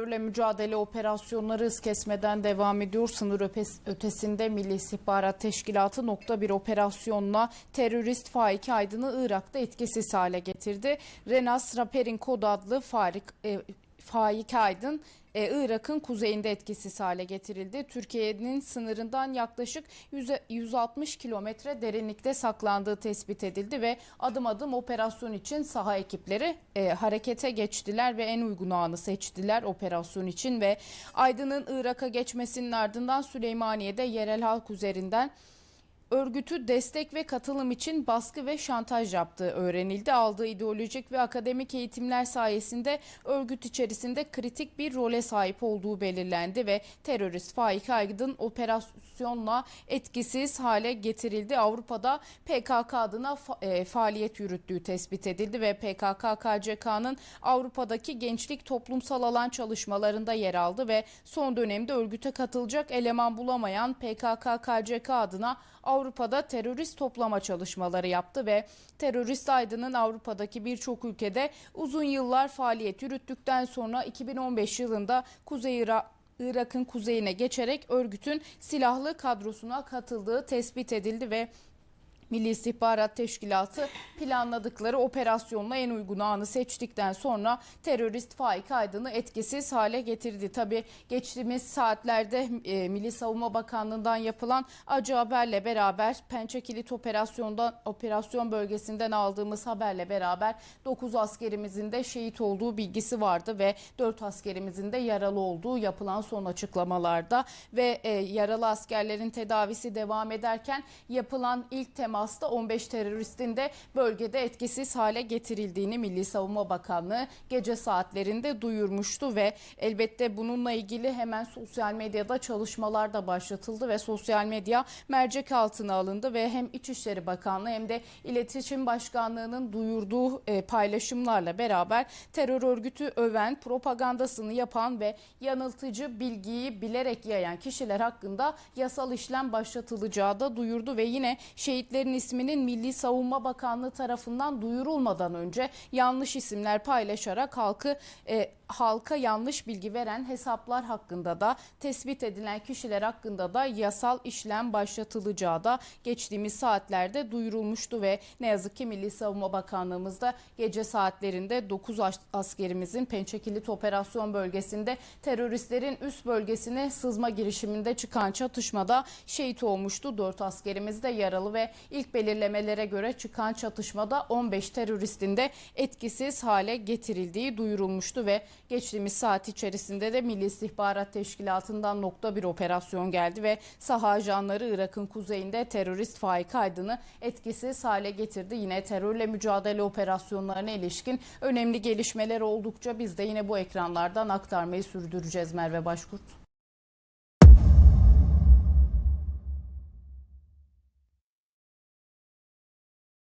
Terörle mücadele operasyonları hız kesmeden devam ediyor. Sınır ötesinde Milli İstihbarat Teşkilatı nokta bir operasyonla terörist Faik Aydın'ı Irak'ta etkisiz hale getirdi. Renas Raper'in kod adlı Farik, e, Faik Aydın e, Irak'ın kuzeyinde etkisiz hale getirildi. Türkiye'nin sınırından yaklaşık 100 160 kilometre derinlikte saklandığı tespit edildi ve adım adım operasyon için saha ekipleri e, harekete geçtiler ve en uygun anı seçtiler operasyon için ve Aydın'ın Irak'a geçmesinin ardından Süleymaniye'de yerel halk üzerinden örgütü destek ve katılım için baskı ve şantaj yaptığı öğrenildi. Aldığı ideolojik ve akademik eğitimler sayesinde örgüt içerisinde kritik bir role sahip olduğu belirlendi ve terörist Faik Aydın operasyonla etkisiz hale getirildi. Avrupa'da PKK adına fa- e, faaliyet yürüttüğü tespit edildi ve PKK-KCK'nın Avrupa'daki gençlik toplumsal alan çalışmalarında yer aldı ve son dönemde örgüte katılacak eleman bulamayan PKK-KCK adına Avrupa'da terörist toplama çalışmaları yaptı ve terörist Aydın'ın Avrupa'daki birçok ülkede uzun yıllar faaliyet yürüttükten sonra 2015 yılında Kuzey Irak Irak'ın kuzeyine geçerek örgütün silahlı kadrosuna katıldığı tespit edildi ve Milli İstihbarat Teşkilatı planladıkları operasyonla en uygun anı seçtikten sonra terörist Faik Aydın'ı etkisiz hale getirdi. Tabi geçtiğimiz saatlerde e, Milli Savunma Bakanlığı'ndan yapılan acı haberle beraber Pençe Kilit operasyondan operasyon bölgesinden aldığımız haberle beraber 9 askerimizin de şehit olduğu bilgisi vardı ve 4 askerimizin de yaralı olduğu yapılan son açıklamalarda ve e, yaralı askerlerin tedavisi devam ederken yapılan ilk temasta 15 teröristin de bölgede etkisiz hale getirildiğini Milli Savunma Bakanlığı gece saatlerinde duyurmuştu ve elbette bununla ilgili hemen sosyal medyada çalışmalar da başlatıldı ve sosyal medya mercek altına alındı ve hem İçişleri Bakanlığı hem de İletişim Başkanlığı'nın duyurduğu e, paylaşımlarla beraber terör örgütü öven, propagandasını yapan ve yanıltıcı bilgiyi bilerek yayan kişiler hakkında yasal işlem başlatılacağı da duyurdu ve yine şehitlerin isminin Milli Savunma Bakanlığı tarafından duyurulmadan önce yanlış isimler paylaşarak halkı e, halka yanlış bilgi veren hesaplar hakkında da tespit edilen kişiler hakkında da yasal işlem başlatılacağı da geçtiğimiz saatlerde duyurulmuştu ve ne yazık ki Milli Savunma Bakanlığımız da gece saatlerinde 9 as- askerimizin Pençekilit operasyon bölgesinde teröristlerin üst bölgesine sızma girişiminde çıkan çatışmada şehit olmuştu. 4 askerimiz de yaralı ve ilk belirlemelere göre çıkan çatışmada 15 teröristin de etkisiz hale getirildiği duyurulmuştu ve geçtiğimiz saat içerisinde de Milli İstihbarat Teşkilatı'ndan nokta bir operasyon geldi ve saha ajanları Irak'ın kuzeyinde terörist Faik Aydın'ı etkisiz hale getirdi. Yine terörle mücadele operasyonlarına ilişkin önemli gelişmeler oldukça biz de yine bu ekranlardan aktarmayı sürdüreceğiz Merve Başkurt.